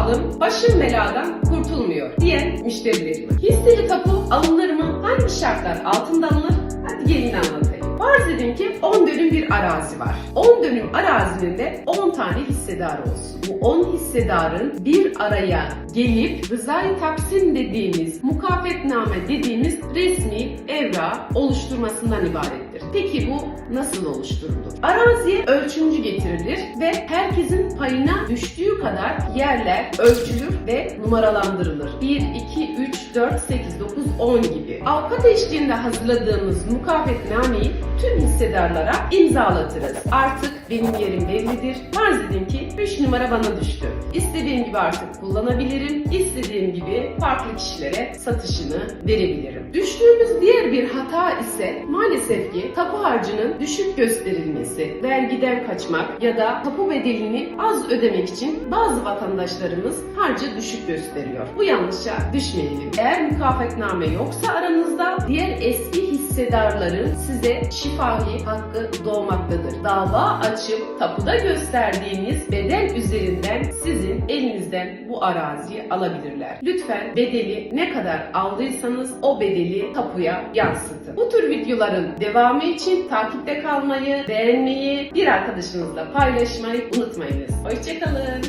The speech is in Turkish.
aldım, başım beladan kurtulmuyor diyen müşterilerim. Hisseli tapu alınır mı? Hangi şartlar altında alınır? Hadi gelin anlatayım. Farz edin ki 10 dönüm bir arazi var. 10 dönüm arazinin de 10 tane hissedar olsun. Bu 10 hissedarın bir araya gelip rızayı taksim dediğimiz, mukafetname dediğimiz resmi evra oluşturmasından ibarettir. Peki bu nasıl oluşturulur? Araziye ölçümcü getirilir ve herkesin payına düştüğü kadar yerler ölçülür ve numaralandırılır. 1, 2, 3, 4, 8, 9, 10 gibi. Avukat eşliğinde hazırladığımız mukafetnameyi tüm hissedarlara imzalatırız. Artık benim yerim bellidir. Farz edin ki 3 numara bana düştü. İstediğim gibi artık kullanabilirim. İstediğim gibi farklı kişilere satışını verebilirim. Düştüğümüz diğer bir hata ise maalesef ki tapu harcının düşük gösterilmesi, vergiden kaçmak ya da tapu bedelini az ödemek için bazı vatandaşlarımız harcı düşük gösteriyor. Bu yanlışa düşmeyelim. Eğer mukafetname yoksa aranızda diğer eski hissedarların size şifahi hakkı doğmaktadır. Dava açıp tapuda gösterdiğiniz bedel üzerinden sizin elinizden bu araziyi alabilirler. Lütfen bedeli ne kadar aldıysanız o bedeli tapuya yansıtın. Bu tür videoların devamı için takipte kalmayı, beğenmeyi, bir arkadaşınızla paylaşmayı unutmayınız. Hoşçakalın.